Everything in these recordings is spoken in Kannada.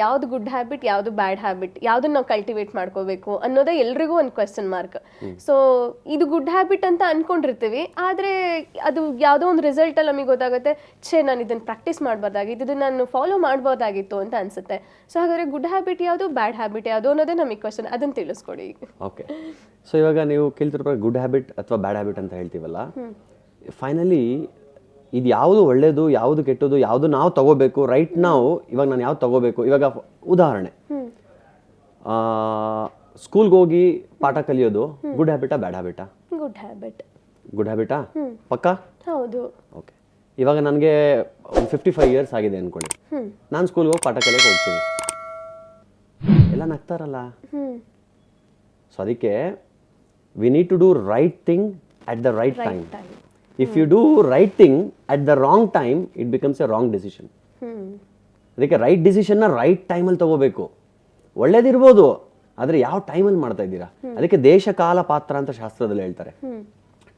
ಯಾವ್ದು ಗುಡ್ ಹ್ಯಾಬಿಟ್ ಯಾವ್ದು ಬ್ಯಾಡ್ ಹ್ಯಾಬಿಟ್ ಯಾವ್ದನ್ನ ನಾವು ಕಲ್ಟಿವೇಟ್ ಮಾಡ್ಕೋಬೇಕು ಅನ್ನೋದೇ ಎಲ್ರಿಗೂ ಒಂದು ಕ್ವೆಶನ್ ಮಾರ್ಕ್ ಸೊ ಇದು ಗುಡ್ ಹ್ಯಾಬಿಟ್ ಅಂತ ಅನ್ಕೊಂಡಿರ್ತೀವಿ ಆದ್ರೆ ಅದು ಯಾವುದೋ ಒಂದು ರಿಸಲ್ಟ್ ಅಲ್ಲಿ ನಮಗೆ ಗೊತ್ತಾಗುತ್ತೆ ಛೇ ನಾನು ಇದನ್ನ ಪ್ರಾಕ್ಟೀಸ್ ಮಾಡಬಾರ್ದಾಗಿತ್ತು ಇದನ್ನ ನಾನು ಫಾಲೋ ಮಾಡ್ಬೋದಾಗಿತ್ತು ಅಂತ ಅನ್ಸುತ್ತೆ. ಸೊ ಹಾಗಾದ್ರೆ ಗುಡ್ ಹ್ಯಾಬಿಟ್ ಯಾವುದು ಬ್ಯಾಡ್ ಹ್ಯಾಬಿಟ್ ಯಾವುದು ಅನ್ನೋದೇ ನಮಗೆ ಕ್ವೆಶನ್ ಅದನ್ನ ತಿಳಿಸ್ಕೊಡಿ. ಓಕೆ ಸೊ ಇವಾಗ ನೀವು ಕೇಳ್ತಿರೋ ಗುಡ್ ಹ್ಯಾಬಿಟ್ ಅಥವಾ ಬ್ಯಾಡ್ ಹ್ಯಾಬಿಟ್ ಅಂತ ಹೇಳ್ತೀವಲ್ಲ? ಫೈನಲಿ ಇದು ಯಾವುದು ಒಳ್ಳೇದು ಯಾವುದು ಕೆಟ್ಟದ್ದು ಯಾವುದು ನಾವು ತಗೋಬೇಕು? ರೈಟ್ ನಾವು ಇವಾಗ ನಾನು ಯಾವ್ದು ತಗೋಬೇಕು? ಇವಾಗ ಉದಾಹರಣೆ. ಸ್ಕೂಲ್ಗೆ ಹೋಗಿ ಪಾಠ ಕಲಿಯೋದು ಗುಡ್ ಹ್ಯಾಬಿಟಾ ಬ್ಯಾಡ್ ಹ್ಯಾಬಿಟಾ ಗುಡ್ ಹ್ಯಾಬಿಟ್ ಗುಡ್ ಹ್ಯಾಬಿಟಾ ಪಕ್ಕಾ? ಹೌದು. ಓಕೆ ಇವಾಗ ನನಗೆ ಫಿಫ್ಟಿ ಫೈವ್ ಇಯರ್ಸ್ ಆಗಿದೆ ಅನ್ಕೊಳ್ಳಿ. ನಾನು ಸ್ಕೂಲ್ಗೆ ಹೋಗಿ ಪಾಠ ಕಲಿಯಕ್ಕೆ ಹೋಗ್ತೀನಿ. ಎಲ್ಲ ನಗ್ತಾರಲ್ಲ? ಸೊ ಅದಕ್ಕೆ we need to do right thing at the right time. If you do right thing at the wrong time it becomes a wrong decision ಅದಕ್ಕೆ ರೈಟ್ ಡಿಸಿಷನ್ನ ರೈಟ್ ಟೈಮಲ್ಲಿ ತಗೋಬೇಕು. ಒಳ್ಳೇದಿರ್ಬೋದು, ಆದರೆ ಯಾವ ಟೈಮಲ್ಲಿ ಮಾಡ್ತಾ ಇದ್ದೀರಾ? ಅದಕ್ಕೆ ದೇಶ, ಕಾಲ, ಪಾತ್ರ ಅಂತ ಶಾಸ್ತ್ರದಲ್ಲಿ ಹೇಳ್ತಾರೆ.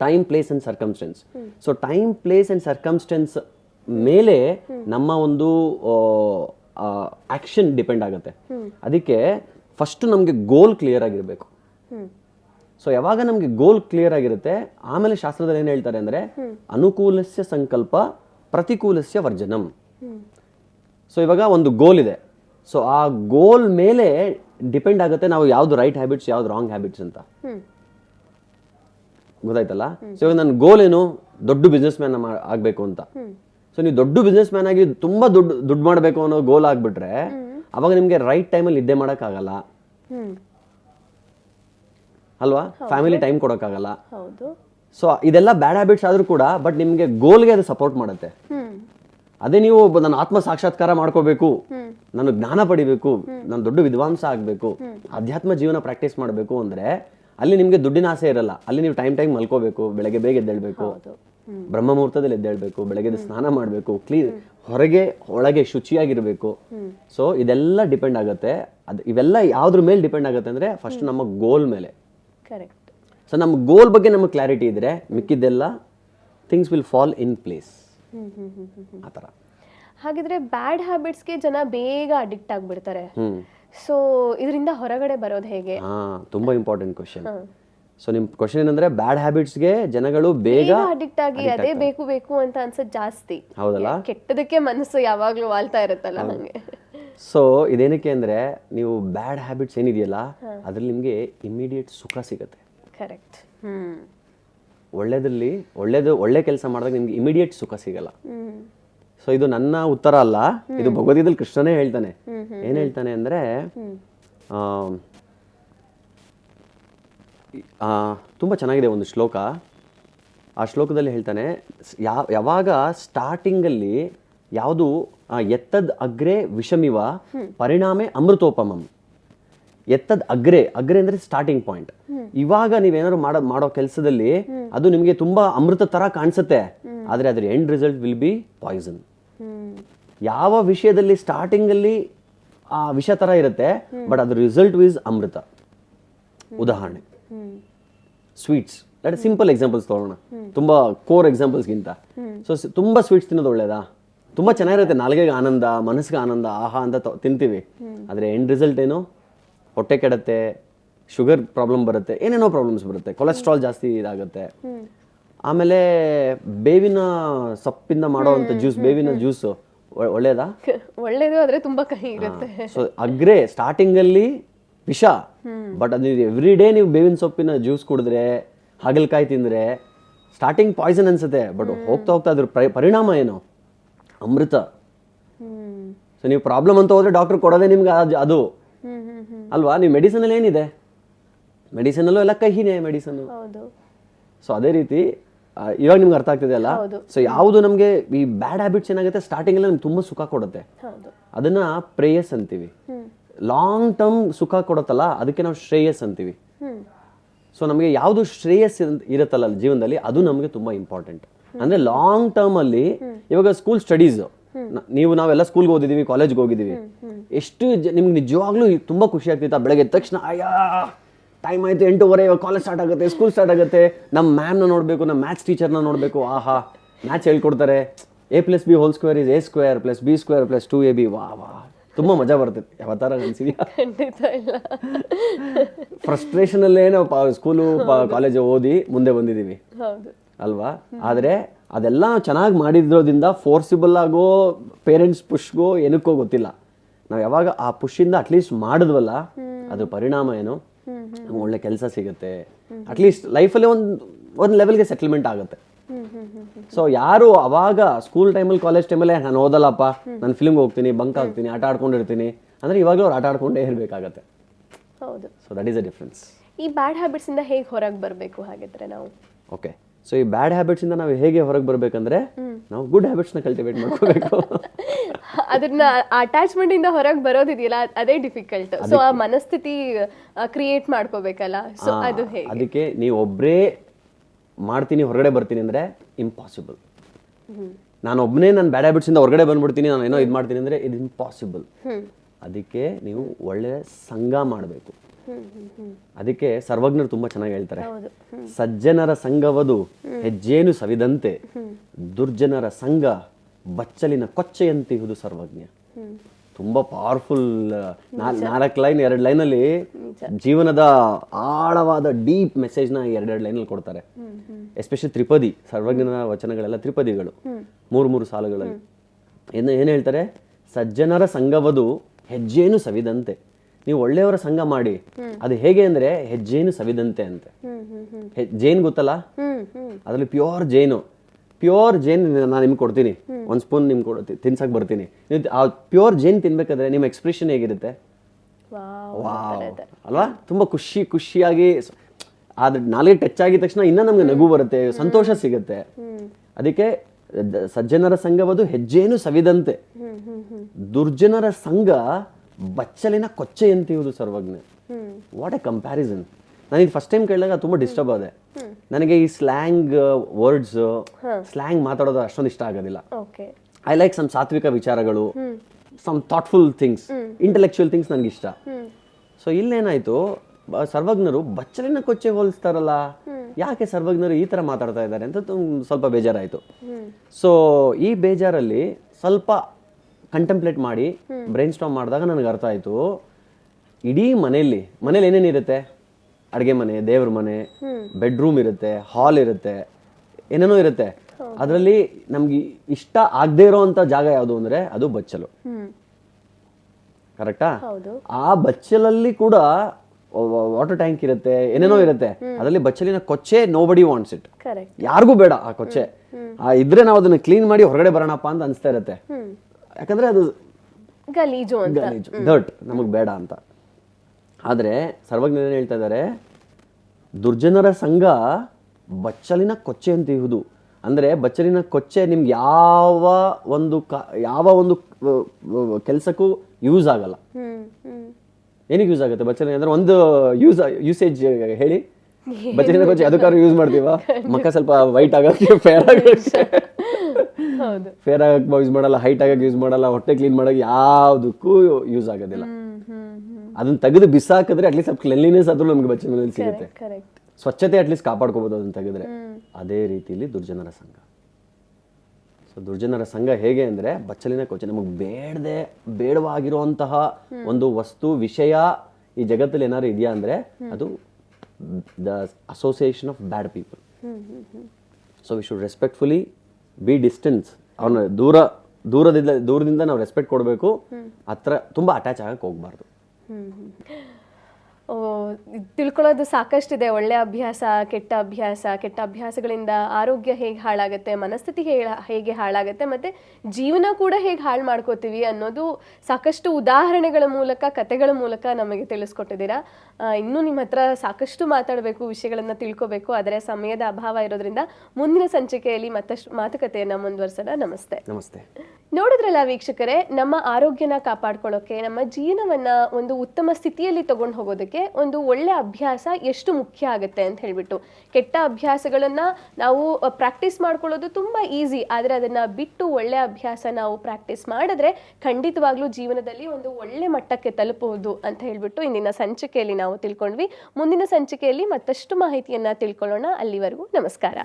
Time place and circumstances so time place and circumstances ಮೇಲೆ ನಮ್ಮ ಒಂದು ಆಕ್ಷನ್ ಡಿಪೆಂಡ್ ಆಗುತ್ತೆ. ಅದಕ್ಕೆ ಫಸ್ಟ್ ನಮಗೆ ಗೋಲ್ ಕ್ಲಿಯರ್ ಆಗಿರಬೇಕು. ಸೊ ಯಾವಾಗ ನಮಗೆ ಗೋಲ್ ಕ್ಲಿಯರ್ ಆಗಿರುತ್ತೆ, ಆಮೇಲೆ ಶಾಸ್ತ್ರದಲ್ಲಿ ಏನು ಹೇಳ್ತಾರೆ ಅಂದ್ರೆ, ಅನುಕೂಲಸ್ಯ ಸಂಕಲ್ಪ ಪ್ರತಿಕೂಲಸ್ಯ ವರ್ಜನಂ. ಸೊ ಇವಾಗ ಒಂದು ಗೋಲ್ ಇದೆ. ಸೊ ಆ ಗೋಲ್ ಮೇಲೆ ಡಿಪೆಂಡ್ ಆಗುತ್ತೆ ನಾವು ಯಾವ್ದು ರೈಟ್ ಹ್ಯಾಬಿಟ್ಸ್ ಯಾವ್ದು ರಾಂಗ್ ಹ್ಯಾಬಿಟ್ಸ್ ಅಂತ. ಗೊತ್ತಾಯ್ತಲ್ಲ? ಸೊ ಇವಾಗ ನನ್ನ ಗೋಲ್ ಏನು? ದೊಡ್ಡ ಬಿಸ್ನೆಸ್ ಮ್ಯಾನ್ ಆಗಬೇಕು ಅಂತ. ಸೊ ನೀವು ದೊಡ್ಡ ಬಿಸ್ನೆಸ್ ಮ್ಯಾನ್ ಆಗಿ ತುಂಬಾ ದುಡ್ಡು ದುಡ್ಡು ಮಾಡಬೇಕು ಅನ್ನೋ ಗೋಲ್ ಆಗ್ಬಿಟ್ರೆ, ಅವಾಗ ನಿಮಗೆ ರೈಟ್ ಟೈಮಲ್ಲಿ ಇದ್ದೇ ಮಾಡೋಕ್ಕಾಗಲ್ಲ. ಅಲ್ವಾ? ಫ್ಯಾಮಿಲಿ ಟೈಮ್ ಕೊಡೋಕ್ಕಾಗಲ್ಲ. ಹೌದು. ಸೊ ಇದೆಲ್ಲ ಬ್ಯಾಡ್ ಹ್ಯಾಬಿಟ್ಸ್ ಆದ್ರೂ ಕೂಡ ಬಟ್ ನಿಮಗೆ ಗೋಲ್ಗೆ ಅದು ಸಪೋರ್ಟ್ ಮಾಡುತ್ತೆ. ಅದೇ ನೀವು ನನ್ನ ಆತ್ಮ ಸಾಕ್ಷಾತ್ಕಾರ ಮಾಡ್ಕೋಬೇಕು. ನಾನು ಜ್ಞಾನ ಪಡಿಬೇಕು ನಾನು ದೊಡ್ಡ ವಿದ್ವಾಂಸ ಆಗಬೇಕು ಅಧ್ಯಾತ್ಮ ಜೀವನ ಪ್ರಾಕ್ಟೀಸ್ ಮಾಡಬೇಕು ಅಂದ್ರೆ ಅಲ್ಲಿ ನಿಮಗೆ ದುಡ್ಡಿನ ಆಸೆ ಇರಲ್ಲ. ಅಲ್ಲಿ ನೀವು ಟೈಮ್ ಟೈಮ್ ಮಲ್ಕೋಬೇಕು ಬೆಳಗ್ಗೆ ಬೇಗ ಎದ್ದೇಳ್ಬೇಕು ಬ್ರಹ್ಮ ಮುಹೂರ್ತದಲ್ಲಿ ಎದ್ದೇಳ್ಬೇಕು ಬೆಳಗ್ಗೆ ಸ್ನಾನ ಮಾಡಬೇಕು ಕ್ಲೀನ್ ಹೊರಗೆ ಒಳಗೆ ಶುಚಿಯಾಗಿರಬೇಕು. ಸೊ ಇದೆಲ್ಲ ಡಿಪೆಂಡ್ ಆಗುತ್ತೆ. ಅದು ಇವೆಲ್ಲ ಯಾವ್ದ್ರ ಮೇಲೆ ಡಿಪೆಂಡ್ ಆಗುತ್ತೆ ಅಂದ್ರೆ ಫಸ್ಟ್ ನಮ್ಮ ಗೋಲ್ ಮೇಲೆ. ಕರೆಕ್ಟ್ ಸೊ ನಮ್ಮ ಗೋಲ್ ಬಗ್ಗೆ ನಮಗೆ ಕ್ಲಾರಿಟಿ ಇದ್ರೆ ಮಿಕ್ಕಿದ್ದೆಲ್ಲ things will fall in place ಆ ಥರ. ಹಾಗಿದ್ರೆ ಬ್ಯಾಡ್ ಹ್ಯಾಬಿಟ್ಸ್ಗೆ ಜನ ಬೇಗ ಅಡಿಕ್ಟ್ ಆಗಿಬಿಡ್ತಾರೆ. ಸೊ ಇದರಿಂದ ಹೊರಗಡೆ ಬರೋದು ಹೇಗೆ? ಹಾಂ ತುಂಬಾ ಇಂಪಾರ್ಟೆಂಟ್ ಕ್ವಶನ್ ಸೊ ನಿಮ್ಮ ಕ್ವಶನ್ ಏನಂದ್ರೆ ಬ್ಯಾಡ್ ಹ್ಯಾಬಿಟ್ಸ್ಗೆ ಜನಗಳು ಬೇಗ ಬೇಗ ಅಡಿಕ್ಟ್ ಆಗಿ ಅದೇ ಬೇಕು ಬೇಕು ಅಂತ ಅನ್ಸೋದು ಜಾಸ್ತಿ. ಹೌದಲ್ಲ? ಕೆಟ್ಟದಕ್ಕೆ ಮನಸ್ಸು ಯಾವಾಗಲೂ ವಾಲ್ತಾ ಇರುತ್ತಲ್ಲ ಹಂಗೆ ಸೊ ಇದೇನಕ್ಕೆ ಅಂದ್ರೆ ನೀವು ಬ್ಯಾಡ್ ಹ್ಯಾಬಿಟ್ಸ್ ಏನಿದೆಯಲ್ಲ ಅದ್ರಲ್ಲಿ ನಿಮಗೆ ಇಮಿಡಿಯೇಟ್ ಸುಖ ಸಿಗುತ್ತೆ. ಕರೆಕ್ಟ್ ಹ್ಮ್. ಒಳ್ಳೇದ್ರಲ್ಲಿ ಒಳ್ಳೇದು ಒಳ್ಳೆ ಕೆಲಸ ಮಾಡಿದಾಗ ನಿಮ್ಗೆ ಇಮಿಡಿಯೇಟ್ ಸುಖ ಸಿಗಲ್ಲ. ಸೊ ಇದು ನನ್ನ ಉತ್ತರ ಅಲ್ಲ ಇದು ಭಗವದ್ಗೀತೆಯಲ್ಲಿ ಕೃಷ್ಣನೇ ಹೇಳ್ತಾನೆ. ಏನು ಹೇಳ್ತಾನೆ ಅಂದ್ರೆ ತುಂಬಾ ಚೆನ್ನಾಗಿದೆ ಒಂದು ಶ್ಲೋಕ. ಆ ಶ್ಲೋಕದಲ್ಲಿ ಹೇಳ್ತಾನೆ ಯಾವ ಯಾವಾಗ ಸ್ಟಾರ್ಟಿಂಗಲ್ಲಿ ಯಾವುದು? ಎತ್ತದ್ ಅಗ್ರೆ ವಿಷಮಿವ, ಪರಿಣಾಮೆ ಅಮೃತೋಪಮಂ. ಎತ್ತದ್ ಅಗ್ರೆ ಅಗ್ರೆ ಅಂದ್ರೆ ಸ್ಟಾರ್ಟಿಂಗ್ ಪಾಯಿಂಟ್ ಇವಾಗ ನೀವೇನಾದ್ರು ಮಾಡೋ ಮಾಡೋ ಕೆಲಸದಲ್ಲಿ ಅದು ನಿಮಗೆ ತುಂಬಾ ಅಮೃತ ತರ ಕಾಣಿಸುತ್ತೆ. ಆದ್ರೆ ಅದ್ರ end result will be poison ಯಾವ ವಿಷಯದಲ್ಲಿ ಸ್ಟಾರ್ಟಿಂಗ್ ಅಲ್ಲಿ ಆ ವಿಷ ತರ ಇರುತ್ತೆ ಬಟ್ ಅದ್ರ ರಿಸಲ್ಟ್ ವಿಸ್ ಅಮೃತ. ಉದಾಹರಣೆ. ಸ್ವೀಟ್ಸ್ ಸಿಂಪಲ್ ಎಕ್ಸಾಂಪಲ್ಸ್ ತಗೋಣ ತುಂಬಾ ಕೋರ್ ಎಕ್ಸಾಂಪಲ್ಸ್ಗಿಂತ ಸೊ, ತುಂಬಾ ಸ್ವೀಟ್ಸ್ ತಿನ್ನೋದು ಒಳ್ಳೇದಾ? ತುಂಬಾ ಚೆನ್ನಾಗಿರುತ್ತೆ. ನಾಲ್ಗೆಗೆ ಆನಂದ ಮನಸ್ಸಿಗೆ ಆನಂದ ಆಹಾ ಅಂತ ತಿಂತೀವಿ. ಆದ್ರೆ ಎಂಡ್ ರಿಸಲ್ಟ್ ಏನು? ಹೊಟ್ಟೆ ಕೆಡತ್ತೆ ಶುಗರ್ ಪ್ರಾಬ್ಲಮ್ ಬರುತ್ತೆ ಏನೇನೋ ಪ್ರಾಬ್ಲಮ್ಸ್ ಬರುತ್ತೆ. ಕೊಲೆಸ್ಟ್ರಾಲ್ ಜಾಸ್ತಿ ಇದಾಗುತ್ತೆ. ಆಮೇಲೆ ಬೇವಿನ ಸೊಪ್ಪಿಂದ ಮಾಡೋವಂಥ ಜ್ಯೂಸ್ ಬೇವಿನ ಜ್ಯೂಸ್ ಒಳ್ಳೇದಾ? ಒಳ್ಳೇದು ಆದರೆ ತುಂಬಾ ಕಹಿ ಇರುತ್ತೆ. ಸೊ ಅಗ್ರೆ ಸ್ಟಾರ್ಟಿಂಗಲ್ಲಿ ವಿಷ. ಬಟ್ ಅದು ಎವ್ರಿ ಡೇ ನೀವು ಬೇವಿನ ಸೊಪ್ಪಿನ ಜ್ಯೂಸ್ ಕುಡಿದ್ರೆ ಹಾಗಲಕಾಯಿ ತಿಂದ್ರೆ ಸ್ಟಾರ್ಟಿಂಗ್ ಪಾಯ್ಸನ್ ಅನ್ಸುತ್ತೆ. ಬಟ್ ಹೋಗ್ತಾ ಹೋಗ್ತಾ ಅದ್ರ ಪರಿ- ಪರಿಣಾಮ ಏನು? ಅಮೃತ. ಸೊ ನೀವು ಪ್ರಾಬ್ಲಮ್ ಅಂತ ಹೋದ್ರೆ ಡಾಕ್ಟರ್ ಕೊಡೋದೇ ನಿಮ್ಗೆ ಅದು- ಅಲ್ವಾ? ನೀವು ಮೆಡಿಸನ್ ಅಲ್ಲಿ ಏನಿದೆ? ಮೆಡಿಸನ್ ಅಲ್ಲೂ ಎಲ್ಲ ಕಹಿನೇ ಮೆಡಿಸನ್ ಸೊ ಅದೇ ರೀತಿ ಇವಾಗ ನಿಮ್ಗೆ ಅರ್ಥ ಆಗ್ತಿದೆ ಅಲ್ಲ. ಸೊ ಯಾವುದು ನಮಗೆ ಈ ಬ್ಯಾಡ್ ಹ್ಯಾಬಿಟ್ಸ್ ಏನಾಗುತ್ತೆ? ಸ್ಟಾರ್ಟಿಂಗ್ ಅಲ್ಲಿ ನಮ್ಗೆ ತುಂಬಾ ಸುಖ ಕೊಡುತ್ತೆ. ಅದನ್ನ ಪ್ರೇಯಸ್ ಅಂತೀವಿ. ಲಾಂಗ್ ಟರ್ಮ್ ಸುಖ ಕೊಡುತ್ತಲ್ಲ ಅದಕ್ಕೆ ನಾವು ಶ್ರೇಯಸ್ ಅಂತೀವಿ. ಸೊ ನಮಗೆ ಯಾವುದು ಶ್ರೇಯಸ್ ಇರ್- ಇರುತ್ತಲ್ಲ ಜೀವನದಲ್ಲಿ ಅದು ನಮಗೆ ತುಂಬಾ ಇಂಪಾರ್ಟೆಂಟ್ ಅಂದ್ರೆ ಲಾಂಗ್ ಟರ್ಮ್ ಅಲ್ಲಿ ಇವಾಗ ಸ್ಕೂಲ್ ಸ್ಟಡೀಸ್ ನೀವು ನಾವೆಲ್ಲ ಸ್ಕೂಲ್ಗೆ ಓದಿದೀವಿ ಕಾಲೇಜ್ಗೆ ಹೋಗಿದೀವಿ. ಎಷ್ಟು ನಿಮ್ಗೆ ನಿಜವಾಗ್ಲೂ ತುಂಬಾ ಖುಷಿ ಆಗ್ತಿತ್ತ ಬೆಳಗ್ಗೆ ಎದ್ದ ತಕ್ಷಣ ಅಯ್ಯಾ ಟೈಮ್ ಆಯ್ತು ಎಂಟೂವರೆ ಇವಾಗ ಕಾಲೇಜ್ ಸ್ಟಾರ್ಟ್ ಆಗುತ್ತೆ ಸ್ಕೂಲ್ ಸ್ಟಾರ್ಟ್ ಆಗುತ್ತೆ. ನಮ್ಮ ಮ್ಯಾಮ್ನ ನೋಡಬೇಕು ನಮ್ಮ ಮ್ಯಾಥ್ಸ್ ಟೀಚರ್ನ ನೋಡಬೇಕು ಆಹಾ ಮ್ಯಾಥ್ಸ್ ಹೇಳ್ಕೊಡ್ತಾರೆ. A plus B whole square is A square plus B square plus two A B ವಾ ವಾ. ತುಂಬಾ ಮಜಾ ಬರ್ತೈತೆ. ಯಾವತ್ತಾರ ಅನ್ಸಿದ್ಯಾ? ಇಲ್ಲ. ಫ್ರಸ್ಟ್ರೇಷನಲ್ಲೇ ನಾವು ಸ್ಕೂಲು ಕಾಲೇಜ್ ಓದಿ ಮುಂದೆ ಬಂದಿದ್ದೀವಿ ಹೌದು. ಅಲ್ವಾ? ಆದರೆ ಅದೆಲ್ಲ ಚೆನ್ನಾಗಿ ಮಾಡಿದ್ರೋದ್ರಿಂದ ಫೋರ್ಸಿಬಲ್ ಆಗೋ ಪೇರೆಂಟ್ಸ್ ಪುಷ್ಗೋ ಏನಕ್ಕೋ ಗೊತ್ತಿಲ್ಲ. ನಾವು ಯಾವಾಗ ಆ ಪುಷ್ಯಿಂದ ಅಟ್ಲೀಸ್ಟ್ ಮಾಡಿದ್ವಲ್ಲ ಅದ್ರ ಪರಿಣಾಮ ಏನು? ನಮ್ಗೆ ಒಳ್ಳೆ ಕೆಲಸ ಸಿಗುತ್ತೆ. ಅಟ್ಲೀಸ್ಟ್ ಲೈಫಲ್ಲಿ ಒಂದು ಒಂದು ಲೆವೆಲ್ಗೆ ಸೆಟಲ್ಮೆಂಟ್ ಆಗುತ್ತೆ. ಸೊ ಯಾರು ಅವಾಗ ಸ್ಕೂಲ್ ಟೈಮಲ್ಲಿ ಕಾಲೇಜ್ ಟೈಮಲ್ಲಿ ನಾನು ಓದಲ್ಲಪ್ಪ ನಾನು ಫಿಲ್ಮ್ಗೆ ಹೋಗ್ತೀನಿ ಬಂಕ್ ಆಗ್ತೀನಿ ಆಟ ಆಡ್ಕೊಂಡಿರ್ತೀನಿ. ಅಂದರೆ ಇವಾಗಲೂ ಅವ್ರು ಆಟ ಆಡ್ಕೊಂಡೇ ಇರಬೇಕಾಗತ್ತೆ. ಹೌದು. So that is a difference ಈ ಬ್ಯಾಡ್ ಹ್ಯಾಬಿಟ್ಸ್ ಇಂದ ಹೇಗೆ ಹೊರಗೆ ಬರಬೇಕು ಹಾಗಿದ್ರೆ ನಾವು? ಓಕೆ ಸೊ ಈ ಬ್ಯಾಡ್ ಹ್ಯಾಬಿಟ್ಸಿಂದ ನಾವು ಹೇಗೆ ಹೊರಗೆ ಬರಬೇಕಂದ್ರೆ ನಾವು ಗುಡ್ ಹ್ಯಾಬಿಟ್ಸ್ನ ಕಲ್ಟಿವೇಟ್ ಮಾಡ್ಕೋಬೇಕು. ಅದನ್ನ ಅಟ್ಯಾಚ್ಮೆಂಟ್ ಇಂದ ಹೊರಗೆ ಬರೋದಿದೆಯಲ್ಲ ಅದೇ ಡಿಫಿಕಲ್ಟ್ ಸೊ ಆ ಮನಸ್ಥಿತಿ ಕ್ರಿಯೇಟ್ ಮಾಡ್ಕೋಬೇಕಲ್ಲ. ಸೊ ಅದು ಹೇಗೆ? ಅದಕ್ಕೆ ನೀವು ಒಬ್ಬರೇ ಮಾಡ್ತೀನಿ ಹೊರಗಡೆ ಬರ್ತೀನಿ ಅಂದ್ರೆ ಇಂಪಾಸಿಬಲ್ ನಾನು ಒಬ್ಬನೇ ನಾನು ಬ್ಯಾಡ್ ಹ್ಯಾಬಿಟ್ಸಿಂದ ಹೊರಗಡೆ ಬಂದ್ಬಿಡ್ತೀನಿ ನಾನು ಏನೋ ಇದು ಮಾಡ್ತೀನಿ ಅಂದ್ರೆ ಇದು ಇಂಪಾಸಿಬಲ್ ಅದಕ್ಕೆ ನೀವು ಒಳ್ಳೆಯ ಸಂಘ ಮಾಡಬೇಕು. ಅದಕ್ಕೆ ಸರ್ವಜ್ಞರು ತುಂಬಾ ಚೆನ್ನಾಗಿ ಹೇಳ್ತಾರೆ. ಸಜ್ಜನರ ಸಂಘವದು ಹೆಜ್ಜೇನು ಸವಿದಂತೆ ದುರ್ಜನರ ಸಂಘ ಬಚ್ಚಲಿನ ಕೊಚ್ಚೆಯಂತಿಹುದು ಸರ್ವಜ್ಞ. ತುಂಬಾ ಪವರ್ಫುಲ್ ನಾಲ್ಕು ಲೈನ್ ಎರಡು ಲೈನಲ್ಲಿ ಜೀವನದ ಆಳವಾದ ಡೀಪ್ ಮೆಸೇಜ್ನ ಎರಡೆರಡು ಲೈನಲ್ಲಿ ಕೊಡ್ತಾರೆ. ಎಸ್ಪೆಷಲಿ ತ್ರಿಪದಿ ಸರ್ವಜ್ಞನ ವಚನಗಳೆಲ್ಲ ತ್ರಿಪದಿಗಳು. ಮೂರು ಮೂರು ಸಾಲುಗಳಲ್ಲಿ. ಏನು ಏನು ಹೇಳ್ತಾರೆ? ಸಜ್ಜನರ ಸಂಘವದು ಹೆಜ್ಜೇನು ಸವಿದಂತೆ. ನೀವು ಒಳ್ಳೆಯವರ ಸಂಘ ಮಾಡಿ ಅದು ಹೇಗೆ ಅಂದ್ರೆ ಹೆಜ್ಜೇನು ಸವಿದಂತೆ ಅಂತೆ. ಜೇನ್ ಗೊತ್ತಲ್ಲ? ಅದರಲ್ಲಿ ಪ್ಯೂರ್ ಜೇನು. ಪ್ಯೂರ್ ಜೇನ್ ನಾನು ನಿಮ್ಗೆ ಕೊಡ್ತೀನಿ. ಒಂದು ಸ್ಪೂನ್ ನಿಮ್ಗೆ ಕೊಡ ತಿನ್ಸಕ್ ಬರ್ತೀನಿ. ನೀವು ಆ ಪ್ಯೂರ್ ಜೇನ್ ತಿನ್ಬೇಕಾದ್ರೆ ನಿಮ್ಮ ಎಕ್ಸ್ಪ್ರೆಷನ್ ಹೇಗಿರುತ್ತೆ? ಅಲ್ವಾ? ತುಂಬಾ ಖುಷಿ ಖುಷಿಯಾಗಿ ಅದ್ರ ನಾಲ್ಗೆ ಟಚ್ ಆಗಿದ ತಕ್ಷಣ ಇನ್ನೂ ನಮ್ಗೆ ನಗು ಬರುತ್ತೆ ಸಂತೋಷ ಸಿಗುತ್ತೆ. ಅದಕ್ಕೆ ಸಜ್ಜನರ ಸಂಘವದು ಹೆಜ್ಜೇನು ಸವಿದಂತೆ. ದುರ್ಜನರ ಸಂಘ ಬಚ್ಚಲಿನ ಕೊಚ್ಚೆಯಂತಿರುವುದು Sarvajna. Hmm what a comparison ನಾನು ಇದು ಫಸ್ಟ್ ಟೈಮ್ ಕೇಳಿದಾಗ ತುಂಬ ಡಿಸ್ಟರ್ಬ್ ಆದೆ. ನನಗೆ ಈ ಸ್ಲ್ಯಾಂಗ್ ವರ್ಡ್ಸ್ ಸ್ಲ್ಯಾಂಗ್ ಮಾತಾಡೋದು ಅಷ್ಟೊಂದು ಇಷ್ಟ ಆಗೋದಿಲ್ಲ. ಐ ಲೈಕ್ ಸಮ್ ಸಾತ್ವಿಕ ವಿಚಾರಗಳು some thoughtful things intellectual things ನನಗೆ ಇಷ್ಟ. ಸೊ ಇಲ್ಲೇನಾಯ್ತು ಸರ್ವಜ್ಞರು ಬಚ್ಚಲಿನ ಕೊಚ್ಚೆ ಹೋಲಿಸ್ತಾರಲ್ಲ? ಯಾಕೆ ಸರ್ವಜ್ಞರು ಈ ಥರ ಮಾತಾಡ್ತಾ ಇದ್ದಾರೆ ಅಂತ ಸ್ವಲ್ಪ ಬೇಜಾರಾಯಿತು. ಸೊ ಈ ಬೇಜಾರಲ್ಲಿ ಸ್ವಲ್ಪ ಕಂಟೆಂಪ್ಲೇಟ್ ಮಾಡಿ ಬ್ರೈನ್ ಸ್ಟಾಮ್ ಮಾಡಿದಾಗ ನನಗೆ ಅರ್ಥ ಆಯಿತು ಇಡೀ ಮನೆಯಲ್ಲಿ ಮನೇಲಿ ಏನೇನಿರುತ್ತೆ ಅಡುಗೆ ಮನೆ ದೇವ್ರ ಮನೆ ಬೆಡ್ರೂಮ್ ಇರುತ್ತೆ ಹಾಲ್ ಇರುತ್ತೆ ಏನೇನೋ ಇರುತ್ತೆ. ಅದರಲ್ಲಿ ನಮ್ಗೆ ಇಷ್ಟ ಆಗದೆ ಇರೋವಂಥ ಜಾಗ ಯಾವುದು ಅಂದರೆ ಅದು ಬಚ್ಚಲು. ಕರೆಕ್ಟಾ? ಆ ಬಚ್ಚಲಲ್ಲಿ ಕೂಡ ವಾಟರ್ ಟ್ಯಾಂಕ್ ಇರುತ್ತೆ ಏನೇನೋ ಇರುತ್ತೆ. ಅದರಲ್ಲಿ ಬಚ್ಚಲಿನ ಕೊಚ್ಚೆ ನೋ ಬಡಿ ವಾಂಟ್ಸ್ ಇಟ್ ಯಾರಿಗೂ ಬೇಡ ಆ ಕೊಚ್ಚೆ. ಆ ಇದ್ರೆ ನಾವು ಅದನ್ನ ಕ್ಲೀನ್ ಮಾಡಿ ಹೊರಗಡೆ ಬರೋಣಪ್ಪ ಅಂತ ಅನಿಸ್ತಾ ಇರುತ್ತೆ. ಯಾಕಂದ್ರೆ ಅದು ಗಲೀಜು ಅಂತ. ಡರ್ಟ್ ನಮಗೆ ಬೇಡ ಅಂತ. ಆದರೆ ಸರ್ವಜ್ಞ ಏನು ಹೇಳ್ತಾ ಇದ್ದಾರೆ ದುರ್ಜನರ ಸಂಘ ಬಚ್ಚಲಿನ ಕೊಚ್ಚೆ ಅಂತ ಇಹುದು ಅಂದರೆ ಬಚ್ಚಲಿನ ಕೊಚ್ಚೆ ನಿಮ್ಗೆ ಯಾವ ಒಂದು ಕ ಯಾವ ಒಂದು ಕೆಲಸಕ್ಕೂ ಯೂಸ್ ಆಗಲ್ಲ. ಏನಕ್ಕೆ ಯೂಸ್ ಆಗುತ್ತೆ ಬಚ್ಚಲಿನ? ಅಂದ್ರೆ ಒಂದು ಯೂಸ್ ಯೂಸೇಜ್ ಹೇಳಿ. ಬಚ್ಚಲಿನ ಕೊಚ್ಚೆ ಅದಕ್ಕಾದ್ರೂ ಯೂಸ್ ಮಾಡ್ತೀವ? ಮಕ್ಕ ಸ್ವಲ್ಪ ವೈಟ್ ಆಗಕ್ಕೆ ಫೇರ್ ಆಗಕ್ಕೆ ಫೇರ್ ಆಗಕ್ಕೆ ಯೂಸ್ ಮಾಡಲ್ಲ ಹೈಟ್ ಆಗಕ್ಕೆ ಯೂಸ್ ಮಾಡಲ್ಲ ಹೊಟ್ಟೆ ಕ್ಲೀನ್ ಮಾಡೋಕೆ ಯಾವುದಕ್ಕೂ ಯೂಸ್ ಆಗೋದಿಲ್ಲ. ಅದನ್ನ ತೆಗೆದು ಬಿಸಾಕಿದ್ರೆ ಅಟ್ಲೀಸ್ಟ್ ಸ್ವಲ್ಪ ಕ್ಲೆನ್ಲಿನೆಸ್ ಆದ್ರೂ ನಮ್ಗೆ ಬಚ್ಚನಲ್ಲಿ ಸಿಗುತ್ತೆ. ಸ್ವಚ್ಛತೆ ಅಟ್ಲೀಸ್ಟ್ ಕಾಪಾಡ್ಕೋಬಹುದು ಅದನ್ನ ತೆಗೆದ್ರೆ. ಅದೇ ರೀತಿಯಲ್ಲಿ ದುರ್ಜನರ ಸಂಘ. ಸೊ ದುರ್ಜನರ ಸಂಘ ಹೇಗೆ ಅಂದ್ರೆ ಬಚ್ಚಲಿನ ಕೊಚ್ಚ ನಮಗೆ ಬೇಡದೆ ಬೇಡವಾಗಿರುವಂತಹ ಒಂದು ವಸ್ತು ವಿಷಯ ಈ ಜಗತ್ತಲ್ಲಿ ಏನಾದ್ರು ಇದೆಯಾ ಅಂದ್ರೆ ಅದು the association of bad people so we should respectfully be distance ಅವನ ದೂರ ದೂರದಿಂದ ದೂರದಿಂದ ನಾವು ರೆಸ್ಪೆಕ್ಟ್ ಕೊಡಬೇಕು. ಹತ್ರ ತುಂಬ ಅಟ್ಯಾಚ್ ಆಗಕ್ಕೆ ಹೋಗ್ಬಾರ್ದು. ತಿಳ್ಕೊಳ್ಳೋದು ಸಾಕಷ್ಟಿದೆ. ಒಳ್ಳೆ ಅಭ್ಯಾಸ ಕೆಟ್ಟ ಅಭ್ಯಾಸ ಕೆಟ್ಟ ಅಭ್ಯಾಸಗಳಿಂದ ಆರೋಗ್ಯ ಹೇಗೆ ಹಾಳಾಗುತ್ತೆ ಮನಸ್ಥಿತಿ ಹೇಗೆ ಹಾಳಾಗುತ್ತೆ ಮತ್ತೆ ಜೀವನ ಕೂಡ ಹೇಗೆ ಹಾಳು ಮಾಡ್ಕೋತೀವಿ ಅನ್ನೋದು ಸಾಕಷ್ಟು ಉದಾಹರಣೆಗಳ ಮೂಲಕ ಕತೆಗಳ ಮೂಲಕ ನಮಗೆ ತಿಳಿಸ್ಕೊಟ್ಟಿದ್ದೀರಾ. ಇನ್ನೂ ನಿಮ್ಮ ಹತ್ರ ಸಾಕಷ್ಟು ಮಾತಾಡಬೇಕು ವಿಷಯಗಳನ್ನು ತಿಳ್ಕೋಬೇಕು. ಆದರೆ ಸಮಯದ ಅಭಾವ ಇರೋದ್ರಿಂದ ಮುಂದಿನ ಸಂಚಿಕೆಯಲ್ಲಿ ಮತ್ತಷ್ಟು ಮಾತುಕತೆಯನ್ನ ಮುಂದುವರ್ಸೋಣ. ನಮಸ್ತೆ. ನಮಸ್ತೆ. ನೋಡಿದ್ರಲ್ಲ ವೀಕ್ಷಕರೇ ನಮ್ಮ ಆರೋಗ್ಯನ ಕಾಪಾಡ್ಕೊಳ್ಳೋಕೆ ನಮ್ಮ ಜೀವನವನ್ನ ಒಂದು ಉತ್ತಮ ಸ್ಥಿತಿಯಲ್ಲಿ ತಗೊಂಡು ಹೋಗೋದಕ್ಕೆ ಒಂದು ಒಳ್ಳೆ ಅಭ್ಯಾಸ ಎಷ್ಟು ಮುಖ್ಯ ಆಗುತ್ತೆ ಅಂತ ಹೇಳ್ಬಿಟ್ಟು. ಕೆಟ್ಟ ಅಭ್ಯಾಸಗಳನ್ನ ನಾವು ಪ್ರಾಕ್ಟೀಸ್ ಮಾಡ್ಕೊಳ್ಳೋದು ತುಂಬ ಈಸಿ ಆದರೆ ಅದನ್ನ ಬಿಟ್ಟು ಒಳ್ಳೆ ಅಭ್ಯಾಸ ನಾವು ಪ್ರಾಕ್ಟೀಸ್ ಮಾಡಿದ್ರೆ ಖಂಡಿತವಾಗ್ಲೂ ಜೀವನದಲ್ಲಿ ಒಂದು ಒಳ್ಳೆ ಮಟ್ಟಕ್ಕೆ ತಲುಪಬಹುದು ಅಂತ ಹೇಳ್ಬಿಟ್ಟು ಇಂದಿನ ಸಂಚಿಕೆಯಲ್ಲಿ ನಾವು ತಿಳ್ಕೊಂಡ್ವಿ. ಮುಂದಿನ ಸಂಚಿಕೆಯಲ್ಲಿ ಮತ್ತಷ್ಟು ಮಾಹಿತಿಯನ್ನು ತಿಳ್ಕೊಳ್ಳೋಣ. ಅಲ್ಲಿವರೆಗೂ ನಮಸ್ಕಾರ.